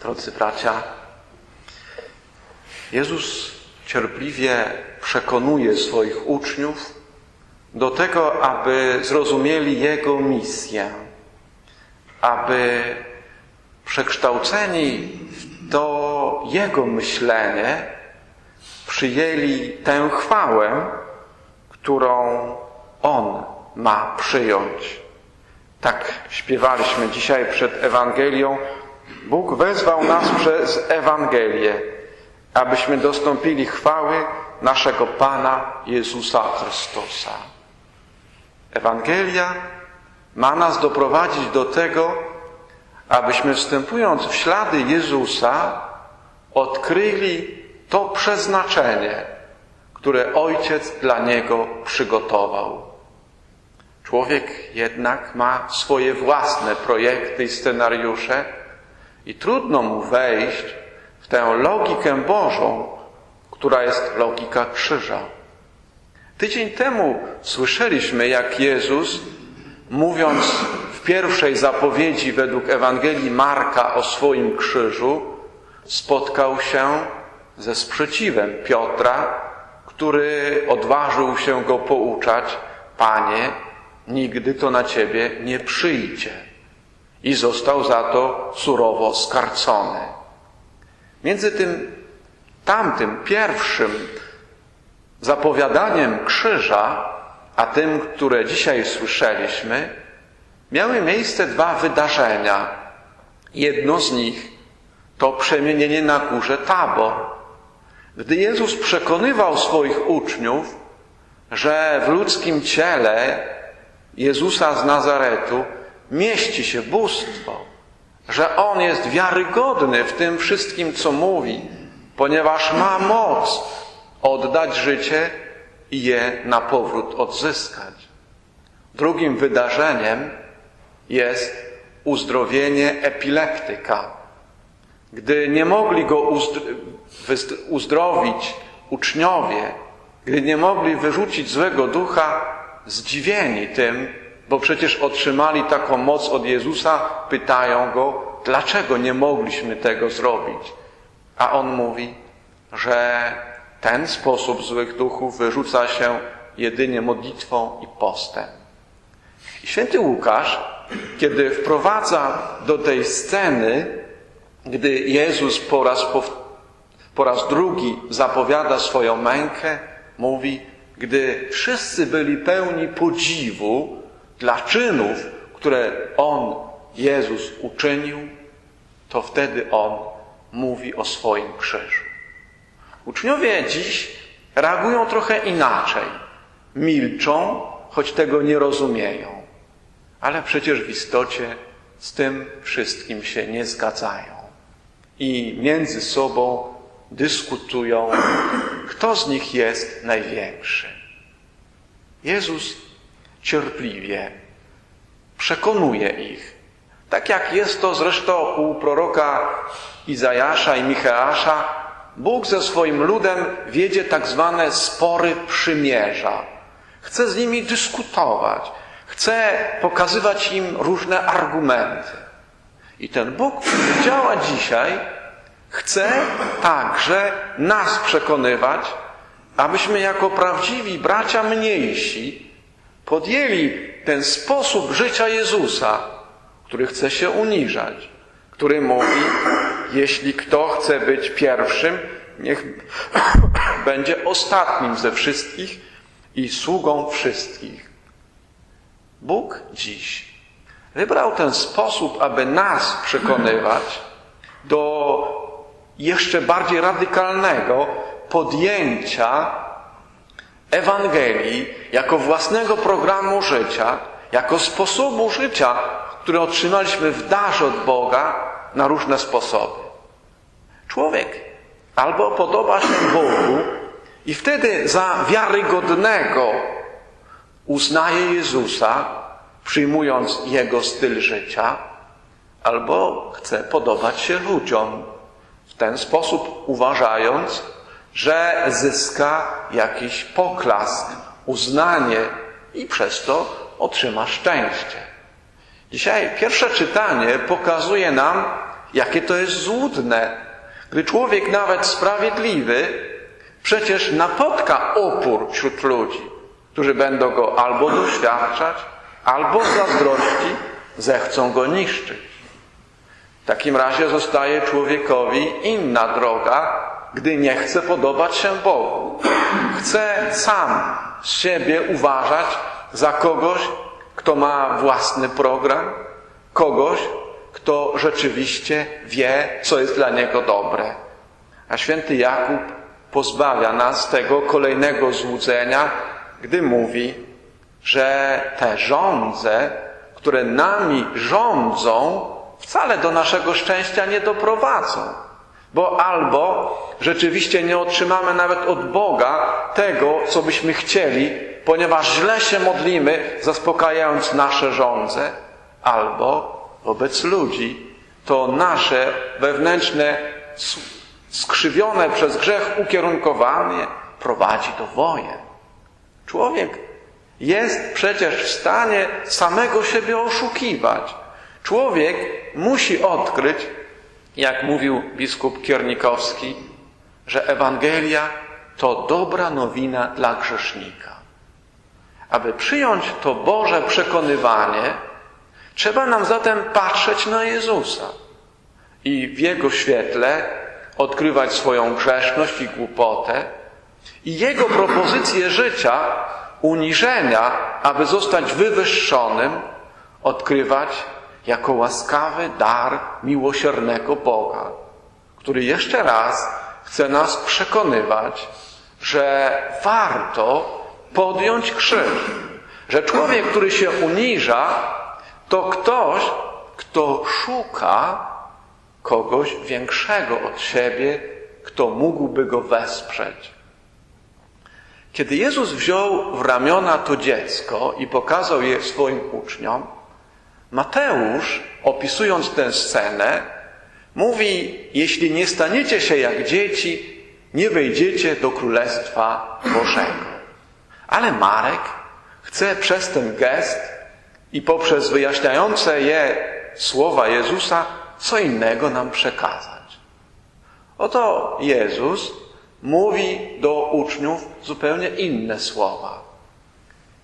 Drodzy bracia, Jezus cierpliwie przekonuje swoich uczniów do tego, aby zrozumieli Jego misję, aby przekształceni w to Jego myślenie przyjęli tę chwałę, którą On ma przyjąć. Tak śpiewaliśmy dzisiaj przed Ewangelią. Bóg wezwał nas przez Ewangelię, abyśmy dostąpili chwały naszego Pana Jezusa Chrystusa. Ewangelia ma nas doprowadzić do tego, abyśmy wstępując w ślady Jezusa odkryli to przeznaczenie, które Ojciec dla Niego przygotował. Człowiek jednak ma swoje własne projekty i scenariusze i trudno mu wejść w tę logikę Bożą, która jest logika krzyża. Tydzień temu słyszeliśmy, jak Jezus, mówiąc w pierwszej zapowiedzi według Ewangelii Marka o swoim krzyżu, spotkał się ze sprzeciwem Piotra, który odważył się go pouczać: Panie, nigdy to na ciebie nie przyjdzie. I został za to surowo skarcony. Między tym tamtym pierwszym zapowiadaniem krzyża, a tym, które dzisiaj słyszeliśmy, miały miejsce dwa wydarzenia. Jedno z nich to przemienienie na górze Tabor. Gdy Jezus przekonywał swoich uczniów, że w ludzkim ciele Jezusa z Nazaretu mieści się bóstwo, że On jest wiarygodny w tym wszystkim, co mówi, ponieważ ma moc oddać życie i je na powrót odzyskać. Drugim wydarzeniem jest uzdrowienie epileptyka. Gdy nie mogli go uzdrowić uczniowie, gdy nie mogli wyrzucić złego ducha, zdziwieni tym, bo przecież otrzymali taką moc od Jezusa, pytają go, dlaczego nie mogliśmy tego zrobić? A on mówi, że ten sposób złych duchów wyrzuca się jedynie modlitwą i postem. I święty Łukasz, kiedy wprowadza do tej sceny, gdy Jezus po raz, po raz drugi zapowiada swoją mękę, mówi, gdy wszyscy byli pełni podziwu dla czynów, które On, Jezus, uczynił, to wtedy On mówi o swoim krzyżu. Uczniowie dziś reagują trochę inaczej. Milczą, choć tego nie rozumieją. Ale przecież w istocie z tym wszystkim się nie zgadzają. I między sobą dyskutują, kto z nich jest największy. Jezus cierpliwie przekonuje ich. Tak jak jest to zresztą u proroka Izajasza i Micheasza, Bóg ze swoim ludem wiedzie tak zwane spory przymierza. Chce z nimi dyskutować, chce pokazywać im różne argumenty. I ten Bóg, który działa dzisiaj, chce także nas przekonywać, abyśmy jako prawdziwi bracia mniejsi podjęli ten sposób życia Jezusa, który chce się uniżać, który mówi, jeśli kto chce być pierwszym, niech będzie ostatnim ze wszystkich i sługą wszystkich. Bóg dziś wybrał ten sposób, aby nas przekonywać do jeszcze bardziej radykalnego podjęcia Ewangelii jako własnego programu życia, jako sposobu życia, który otrzymaliśmy w darze od Boga na różne sposoby. Człowiek albo podoba się Bogu i wtedy za wiarygodnego uznaje Jezusa, przyjmując Jego styl życia, albo chce podobać się ludziom, w ten sposób uważając, że zyska jakiś poklask, uznanie i przez to otrzyma szczęście. Dzisiaj pierwsze czytanie pokazuje nam, Jakie to jest złudne, gdy człowiek nawet sprawiedliwy przecież napotka opór wśród ludzi, którzy będą go albo doświadczać, albo z zazdrości zechcą go niszczyć. W takim razie zostaje człowiekowi inna droga, gdy nie chce podobać się Bogu. Chce sam siebie uważać za kogoś, kto ma własny program, kogoś, kto rzeczywiście wie, co jest dla niego dobre. A święty Jakub pozbawia nas tego kolejnego złudzenia, gdy mówi, że te rządze, które nami rządzą, wcale do naszego szczęścia nie doprowadzą. Bo albo rzeczywiście nie otrzymamy nawet od Boga tego, co byśmy chcieli, ponieważ źle się modlimy, zaspokajając nasze żądze, albo wobec ludzi to nasze wewnętrzne, skrzywione przez grzech ukierunkowanie prowadzi do wojen. Człowiek jest przecież w stanie samego siebie oszukiwać. Człowiek musi odkryć, jak mówił biskup Kiernikowski, że Ewangelia to dobra nowina dla grzesznika. Aby przyjąć to Boże przekonywanie, trzeba nam zatem patrzeć na Jezusa i w Jego świetle odkrywać swoją grzeszność i głupotę i Jego propozycję życia, uniżenia, aby zostać wywyższonym, odkrywać jako łaskawy dar miłosiernego Boga, który jeszcze raz chce nas przekonywać, że warto podjąć krzyż, że człowiek, który się uniża, to ktoś, kto szuka kogoś większego od siebie, kto mógłby go wesprzeć. Kiedy Jezus wziął w ramiona to dziecko i pokazał je swoim uczniom, Mateusz, opisując tę scenę, mówi: Jeśli nie staniecie się jak dzieci, nie wejdziecie do Królestwa Bożego. Ale Marek chce przez ten gest i poprzez wyjaśniające je słowa Jezusa co innego nam przekazać. Oto Jezus mówi do uczniów zupełnie inne słowa.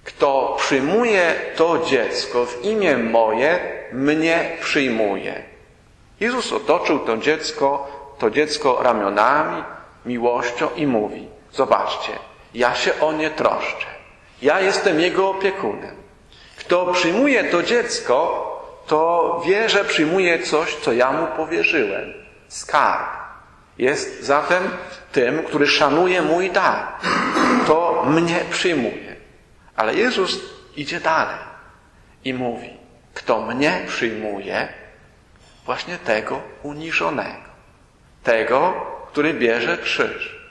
Kto przyjmuje to dziecko w imię moje, mnie przyjmuje. Jezus otoczył to dziecko, to dziecko ramionami, miłością i mówi: Zobaczcie, ja się o nie troszczę. Ja jestem jego opiekunem. Kto przyjmuje to dziecko, to wie, że przyjmuje coś, co ja mu powierzyłem. Skarb. Jest zatem tym, który szanuje mój dar. To mnie przyjmuje. Ale Jezus idzie dalej i mówi, kto mnie przyjmuje, właśnie tego uniżonego. Tego, który bierze krzyż.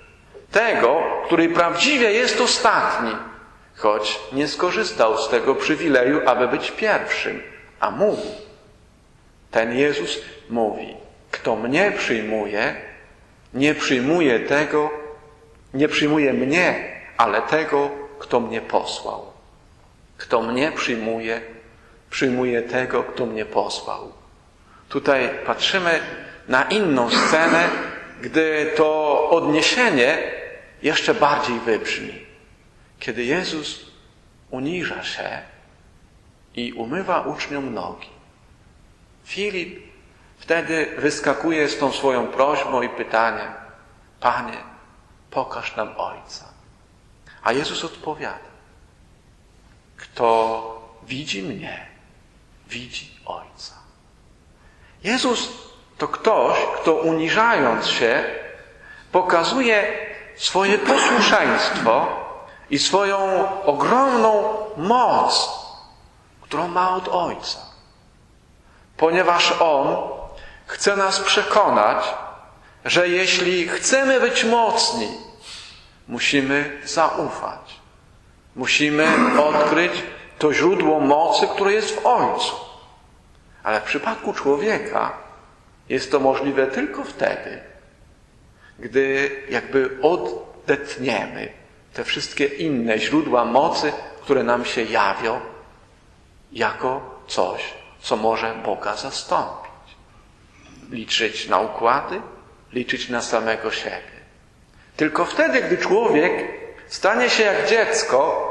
Tego, który prawdziwie jest ostatni, choć nie skorzystał z tego przywileju, aby być pierwszym a mówi. Ten Jezus mówi, kto mnie przyjmuje, nie przyjmuje tego, nie przyjmuje mnie, ale tego, kto mnie posłał. Kto mnie przyjmuje, przyjmuje tego, kto mnie posłał. Tutaj patrzymy na inną scenę, gdy to odniesienie jeszcze bardziej wybrzmi. Kiedy Jezus uniża się i umywa uczniom nogi. Filip wtedy wyskakuje z tą swoją prośbą i pytaniem: Panie, pokaż nam Ojca. A Jezus odpowiada: Kto widzi mnie, widzi Ojca. Jezus to ktoś, kto uniżając się, pokazuje swoje posłuszeństwo i swoją ogromną moc którą ma od Ojca. Ponieważ On chce nas przekonać, że jeśli chcemy być mocni, musimy zaufać. Musimy odkryć to źródło mocy, które jest w Ojcu. Ale w przypadku człowieka jest to możliwe tylko wtedy, gdy jakby odetniemy te wszystkie inne źródła mocy, które nam się jawią jako coś, co może Boga zastąpić. liczyć na układy, liczyć na samego siebie. Tylko wtedy, gdy człowiek stanie się jak dziecko,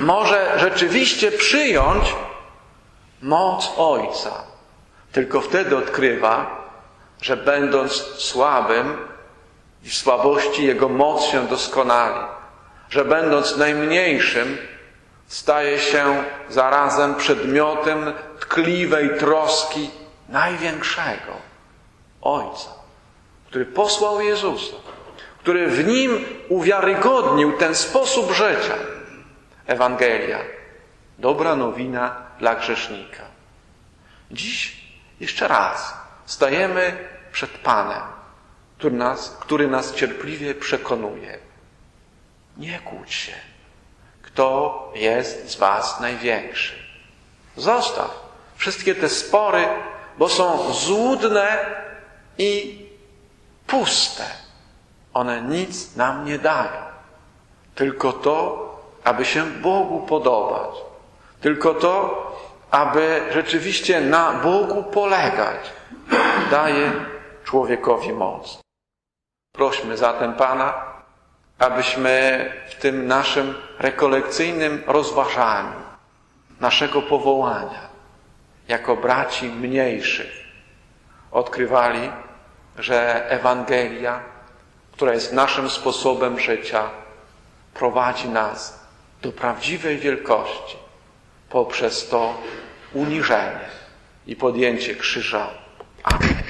może rzeczywiście przyjąć moc Ojca. Tylko wtedy odkrywa, że będąc słabym i w słabości Jego moc się doskonali, że będąc najmniejszym staje się zarazem przedmiotem tkliwej troski największego Ojca, który posłał Jezusa, który w nim uwiarygodnił ten sposób życia. Ewangelia, dobra nowina dla grzesznika. Dziś jeszcze raz stajemy przed Panem, który nas, który nas cierpliwie przekonuje. Nie kłóć się. Kto jest z Was największy? Zostaw wszystkie te spory, bo są złudne i puste. One nic nam nie dają. Tylko to, aby się Bogu podobać. Tylko to, aby rzeczywiście na Bogu polegać, daje człowiekowi moc. Prośmy zatem Pana, abyśmy w tym naszym rekolekcyjnym rozważaniu naszego powołania jako braci mniejszych odkrywali, że Ewangelia, która jest naszym sposobem życia, prowadzi nas do prawdziwej wielkości poprzez to uniżenie i podjęcie krzyża. Amen.